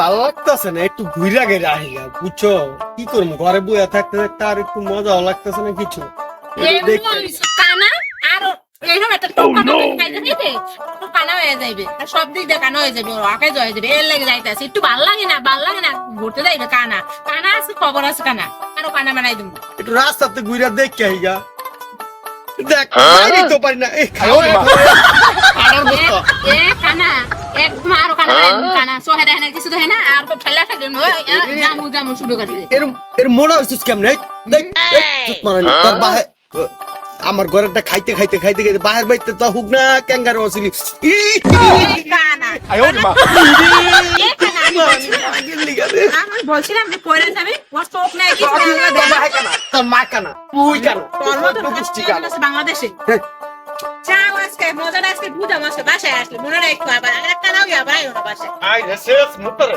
ভালো লাগতেছে না একটু ঘুরা গেলে আহিয়া বুঝছ? কি করব ঘরে বইয়া থাকতে থাকতে আর একটু মজাও লাগতেছে না কিছু? হয়ে সব দিক দিয়ে কানা হয়ে যাবে আকাই হয়ে যাবে এর লাগে যাইতেছে। একটু ভালো লাগে না ভালো লাগে না ঘুরতে যাইবে কানা। কানা আছে খবর আছে কানা আরও কানা বানাই দেবো একটু রাস্তাতে ঘুরা দেখ তো পারি না। এই খাও আনার মতো এ কানা একদম আরও কানা কানা। সোহে দেখে না কিছু দেখে না আর তো ঠেলা ঠেলে জামু জামু শুরু করে এর এর হচ্ছে কেমন? দেখ মারানি তোর বাহে আমার ঘরেরটা খাইতে খাইতে খাইতে খাইতে বাহের বাইতে তো হুক না ক্যাঙ্গার ই কানা। কানা বলছিলাম যে পরে যাবে ওর চোখ নাই কিছু নাই তোর মা কানা। তুই কানা। তোর মতো তোর গোষ্ঠী হাসপাতাল কানা আছে বাংলাদেশে। যাও আজকে মজার আজকে বুঝাম আজকে বাসায় আসলে। মনে রাখো আবার আর একটা আবার আইও না বাসায়। আই রে শেষ মুতরে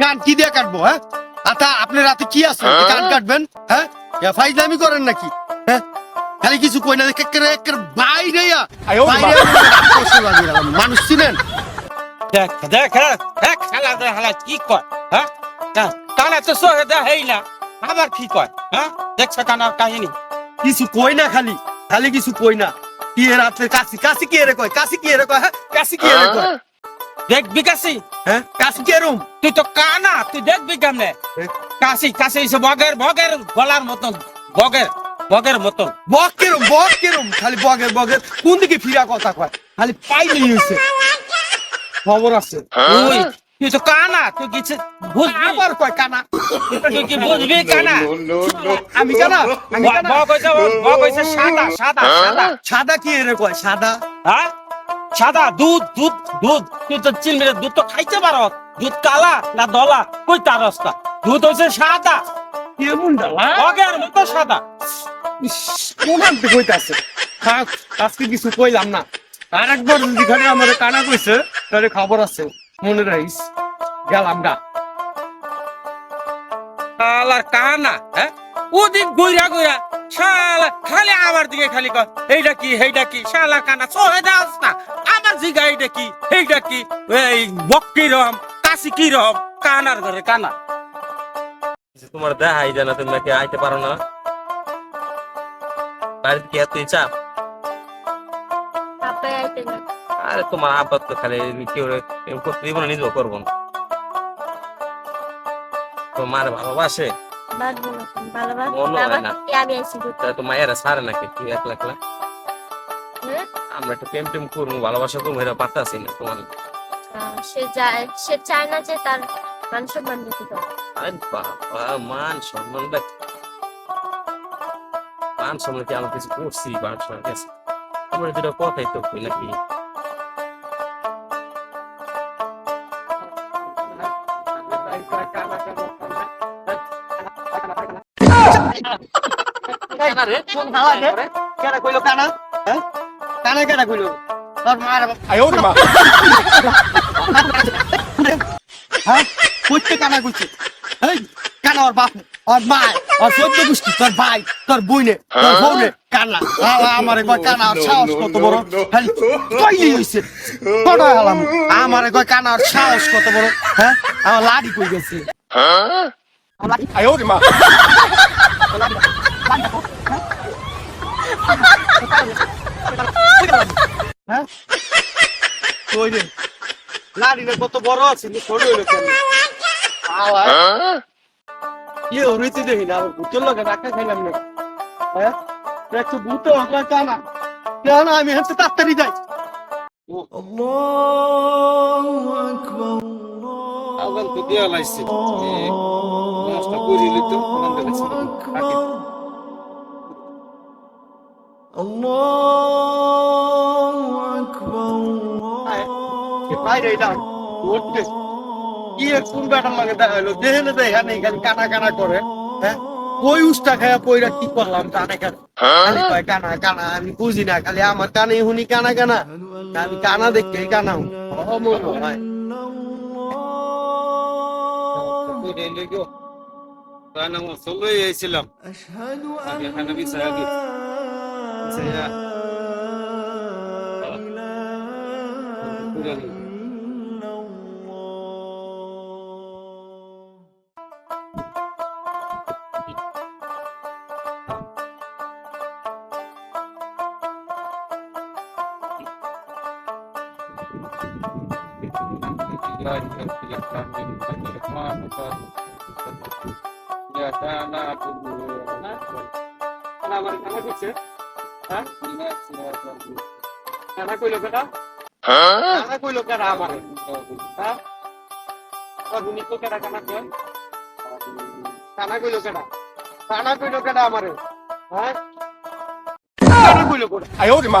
কান কি দিয়ে কাটবো হ্যাঁ? আতা আপনি রাতে কি আছে? কান কাটবেন হ্যাঁ? ফাইজলামি করেন নাকি? হ্যাঁ? খালি কিছু কই না একের একের বাইরে। মানুষ চিনেন? দেখ দেখ হ্যাঁ দেখ হালা হালা কি কয় হ্যাঁ? কা- কানা তো সহে দে হেই না। আবার কি কয় হ্যাঁ? দেখছ কানার কাহিনী। কিছু কই না খালি খালি কিছু কই না। কি রাতে কাশি কাশি কি এর কয় কাশি কি এর কয় হ্যাঁ? কাশি কি এর কয়? দেখ বিকাশি হ্যাঁ? কাশি কি এরম তুই তো কানা তুই দেখবি কেমনে? কাশি কাশি এসে বগের বগের গলার মতন বগের বগের মতন। বক কেরম বক কেরম খালি বগের বগের কোন দিকে ফিরা কথা কয়? খালি পাইলেই হইছে। খবর আছে। তুই তুই তো কানা তুই কিছু বুঝবি? আবার কয় কানা? তুই কি বুঝবি কানা? আমি কানা? আমি কানা? বগ হইছে বগ হইছে সাদা সাদা সাদা। সাদা কি এর কয়? সাদা? হ্যাঁ? সাদা দুধ দুধ দুধ। তুই তো চিনবি দুধ তো খাইতে পারো। দুধ কালা না দলা? কই তার রাস্তা দুধ হইছে সাদা। কেমন ডালা বগের মতো সাদা। কোন আনতে কইতাছে? থাক আজকে কিছু কইলাম না। আর একবার যদি ঘরে আমার কানা কইছে তাহলে খবর আছে। মনে রাখিস। গেলাম গা। শালার কানা হ্যাঁ? ওদিক গুইরা গুইরা শালা খালি আমার দিকে খালি কর। এইটা কি এইটা কি? শালা কানা সহে দাস না। জিগা এইটা কি এইটা কি এই বক কি রকম কাশি কি রকম কানার ঘরে কানা। তোমার দেখাই জানা তুমি নাকি আইতে পারো না? বাড়িতে কি এত চাপ? আরে তোমার আব্বা তো খালি কেউ করতে দিব না নিজেও করব না। তো মার ভালোবাসে মনে হয় না। কি আমি আইছি তো তা সারে নাকি? তুই একলা একলা? আমরা একটু প্রেম টেম করব ভালোবাসা করব এটা পারতাছি না তোমার? সে যায় সে চায় না যে তার মান সম্মান দিতে আরে বাবা মান সম্মান দেখ। মান সম্মান কি আমার কিছু করছি মান সম্মান গেছে আমরা দুটো কথাই তো কই নাকি? কেডা কইলো কানা হ্যাঁ কানা? কেডা কইলো তোর মার হ্যাঁ? কইতে কানা কইছে এই কানা ওর বাপ ওর মা ওর চোদ্দ গোষ্ঠী তোর ভাই তোর বইনে তোর বউনে কানা আমারে কয় কানা ওর সাহস কত বড়? খালি কইলি হইছে। কটা হলাম আমারে কয় কানা ওর সাহস কত বড়? হ্যাঁ আমার লাড়ি কই গেছে? হ্যাঁ? কই রে লাড়িটা কত বড় আছে কিন্তু ছোট হইল কেন? আওয়া ইয়ে উড়েছি দেখি না ভূতের লোকে রাখা খাইলাম না হ্যাঁ? একটু ভূত হবে কানা কেন আমি হচ্ছে তাড়াতাড়ি যাই। আবার তো দেওয়া লাগছে নাস্তা করে লিতো আনন্দ লাগছে রাখি। বাইরে উঠতে। কি কোন ব্যাটার লাগে দেখা হলো না দেখা নেই খালি কানা কানা করে হ্যাঁ? ওই উষ্টা খায়া পয়রা কি করলাম কানে কানে? খালি কানা কানা আমি বুঝি না খালি আমার কানে শুনি কানা কানা। আমি কানা দেখতে কানা মনে হয়। করে লেগো কানা মো এসেছিলাম আগে এখানে বিছায়া আগে হ্যাঁ কানা কইলো কোটা আয় ওরে মা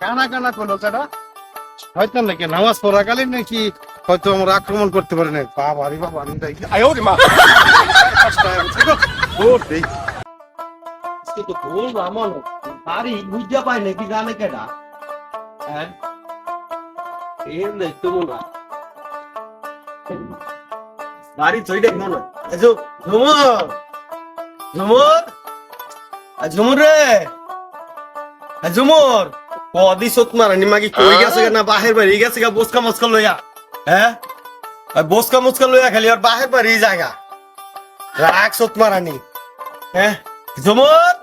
কানা কানা করল কেটা হয়তো নাকি নামাজ পড়াকালীন নাকি হয়তো আমরা আক্রমণ করতে পারে না বাবা রে বাবা আমি তাই আয় ওরে মা। আজকে তো ভুল রামন বাড়ি বুঝতে পাই নাকি জানে কেডা? হ্যাঁ? এর দেখতে মনে বাড়ি দেখ মনে হয়। এই যে, ঝুমুর। ঝুমুর। ঝুমুর রে। ঝুমুর কদি সত মারানি মাগি কই গেছে না বাহির বাড়ি গেছে গা বসকা মস্কা লইয়া। হ্যাঁ আর বসকা মস্কা লইয়া খালি আর বাহির বাড়ি জায়গা। সত মারানি। হ্যাঁ ঝুমুর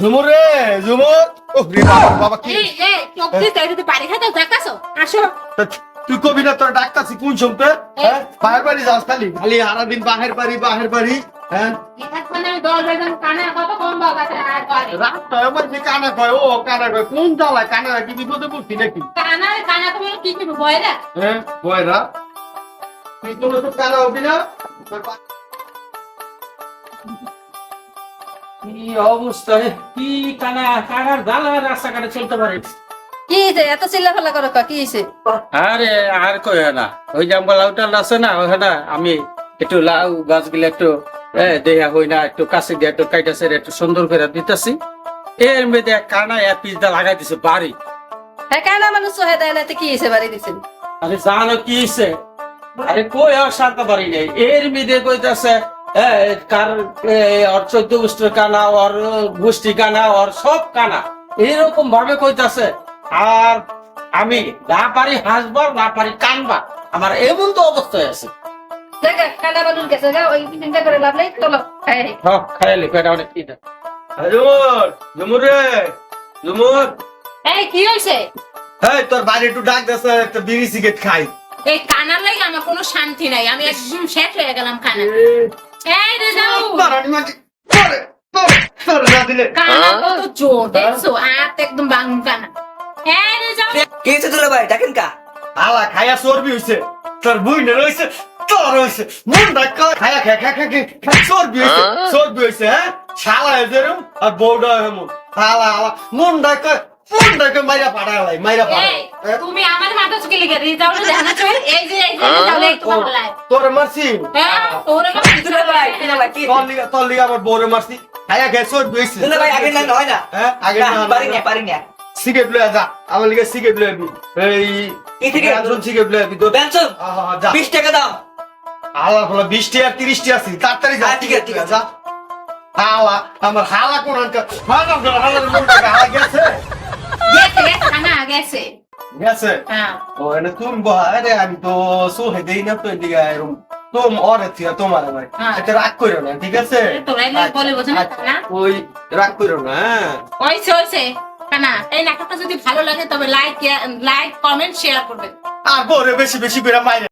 ঝুমুর রে ঝুমুর বাবা কি? তুই বাড়ি খাতে দেখাছো আসো। তুই কবি না তোর ডাক্তারছি কোন হ্যাঁ বাহির বাড়ি যাস খালি। খালি সারা দিন বাহির বাড়ি বাহির বাড়ি। হ্যাঁ? কানে কানা কি বিপদে পড়ছি নাকি? হ্যাঁ বয়রা তুই তো কানা হবি না? কি অবস্থা কি কানা কানার দালা রাস্তাঘাটে চলতে পারে? কি হয়েছে এত চিল্লাফাল্লা করো কি হয়েছে আরে আর কই না। ওই আছে না ওখানে আমি একটু লাউ গাছগুলো একটু দেয়া হই না একটু কাছে দিয়ে একটু কাইটাছে একটু সুন্দর করে দিতেছি। এর মধ্যে কানা এক পিস দা লাগাই দিছে বাড়ি। হ্যাঁ কেন মানুষ সহে দেয় না কি হয়েছে বাড়ি দিচ্ছেন আরে জানো কি আরে কই আর শান্ত পারি নাই। এর মধ্যে কইতাছে কার ওর চোদ্দ গোষ্ঠীর কানা ওর গোষ্ঠী কানা ওর সব কানা। এরকম ভাবে কইতাছে আর আমি না পারি হাসবার না পারি কানবা আমার এমন তো অবস্থায় আছে দেখা কানা মানুষ গেছে গা ওই চিন্তা করে লাভ নেই চলো। হ্যাঁ হ্যাঁ খাইলে পেটা অনেক কি দেয় ঝুমুর ঝুমুর রে ঝুমুর এই কি হয়েছে? এই তোর বাড়ি একটু ডাক দেছে একটা বিড়ি সিগারেট খাই। এই কানার লাগে আমার কোনো শান্তি নাই আমি একদম শেষ হয়ে গেলাম কানা এই রে যাও বাড়ানি মাঝে তোরে তোরে তোরে না দিলে। কানা কত জোর দেখছ? আত একদম বাঙ্গু কানা। এই রে যাও কে হয়েছে দুলা ভাই ডাকেন কা? আলা খায়া চর্বি হইছে। তোর বুইনে রইছে তোর হইছে মুন্ডা খায়া খায়া খা খা খা চর্বি হইছে চর্বি হইছে হ্যাঁ? শালা এজেরম আর বউডা হেমন শালা আলা মুন্ডা মনটাকে মাইরা পাঠালাই মাইরা এই, পাঠালাই তুমি আমার মাথা চুকে লিখে রিজাল্ট দেখানো চাই এই যে এই যে তাহলে ভালো লাগে। তোরে মারছি? হ্যাঁ তোর তোর লিগা তোর লিগা আমার বউরে মারছি। আয়া গেছো দুইছি দুলা ভাই আগে না হয় না। হ্যাঁ আগে না, না। পারি না পারি না। সিগারেট লয়ে যা আমার লিগা সিগারেট লয়ে আবি এই কি cigarette? রাজন সিগারেট লয়ে আবি তোর বেনসন আহা, যা। বিশ টাকা দাও আল্লাহ বলা বিশটি আর তিরিশটি আছে তাড়াতাড়ি যা। হ্যাঁ, ঠিক আছে, ঠিক আছে। যা। হালা আমার হালা কোন হালা হালা হালা গেছে। হ্যাঁ। ও এনে তুমি বহা আমি তো সোহে দেই না তো এদিকে তোম অরে থিয়া তোমার ভাই। হ্যাঁ। এটা রাগ করো না ঠিক আছে? বলে বোঝো না ওই রাগ করো না হ্যাঁ? ওইছে ওইছে কানা এই নাটকটা যদি ভালো লাগে তবে লাইক লাইক কমেন্ট শেয়ার করবেন। আর বরে বেশি বেশি করে মাইরে।